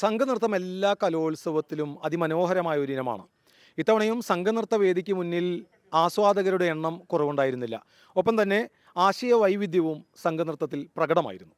സംഘനൃത്തം എല്ലാ കലോത്സവത്തിലും അതിമനോഹരമായ ഒരു ഇനമാണ്. ഇത്തവണയും സംഘനൃത്ത വേദിക്ക് മുന്നിൽ ആസ്വാദകരുടെ എണ്ണം കുറവുണ്ടായിരുന്നില്ല. ഒപ്പം തന്നെ ആശയ വൈവിധ്യവും സംഘനൃത്തത്തിൽ പ്രകടമായിരുന്നു.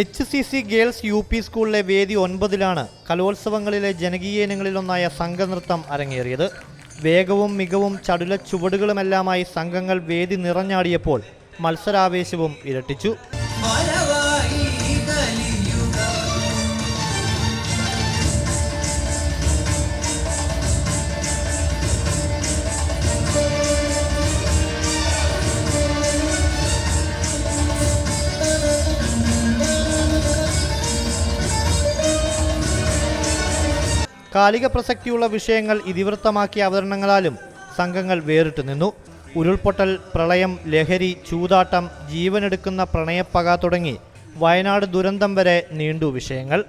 H C C girls U P സ്കൂളിലെ വേദി ഒൻപതിലാണ് കലോത്സവങ്ങളിലെ ജനകീയ ഇനങ്ങളിലൊന്നായ സംഘനൃത്തം അരങ്ങേറിയത്. വേഗവും മികവും ചടുല ചുവടുകളുമെല്ലാമായി സംഘങ്ങൾ വേദി നിറഞ്ഞാടിയപ്പോൾ മത്സരാവേശവും ഇരട്ടിച്ചു. കാലിക പ്രസക്തിയുള്ള വിഷയങ്ങൾ ഇതിവൃത്തമാക്കിയ അവതരണങ്ങളാലും സംഘങ്ങൾ വേറിട്ട് നിന്നു. ഉരുൾപൊട്ടൽ പ്രളയം ലഹരി ചൂതാട്ടം ജീവനെടുക്കുന്ന പ്രണയപ്പക തുടങ്ങി വയനാട് ദുരന്തം വരെ നീണ്ടു വിഷയങ്ങൾ.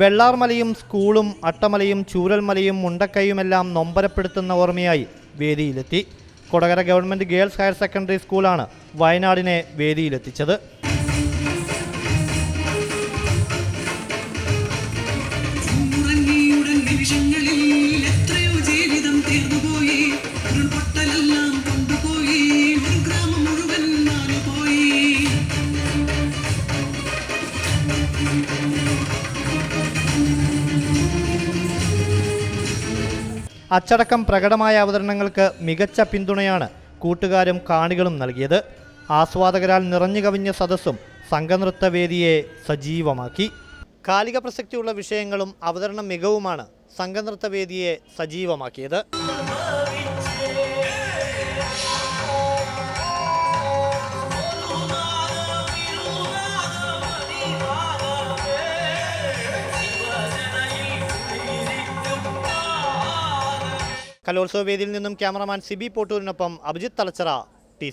വെള്ളാർമലയും സ്കൂളും അട്ടമലയും ചൂരൽമലയും മുണ്ടക്കൈയുമെല്ലാം നൊമ്പരപ്പെടുത്തുന്ന ഓർമ്മയായി വേദിയിലെത്തി. Kodakara government girls higher secondary സ്കൂളാണ് വയനാടിനെ വേദിയിലെത്തിച്ചത്. അച്ചടക്കം പ്രകടമായ അവതരണങ്ങൾക്ക് മികച്ച പിന്തുണയാണ് കൂട്ടുകാരും കാണികളും നൽകിയത്. ആസ്വാദകരാൽ നിറഞ്ഞു കവിഞ്ഞ സദസ്സും സംഘനൃത്ത വേദിയെ സജീവമാക്കി. കാലിക പ്രസക്തിയുള്ള വിഷയങ്ങളും അവതരണ മികവുമാണ് സംഘനൃത്ത വേദിയെ സജീവമാക്കിയത്. കലോത്സവ വേദിയിൽ നിന്നും ക്യാമറമാൻ സിബി പോട്ടൂരിനൊപ്പം അഭിജിത്ത് തലച്ചറ ടി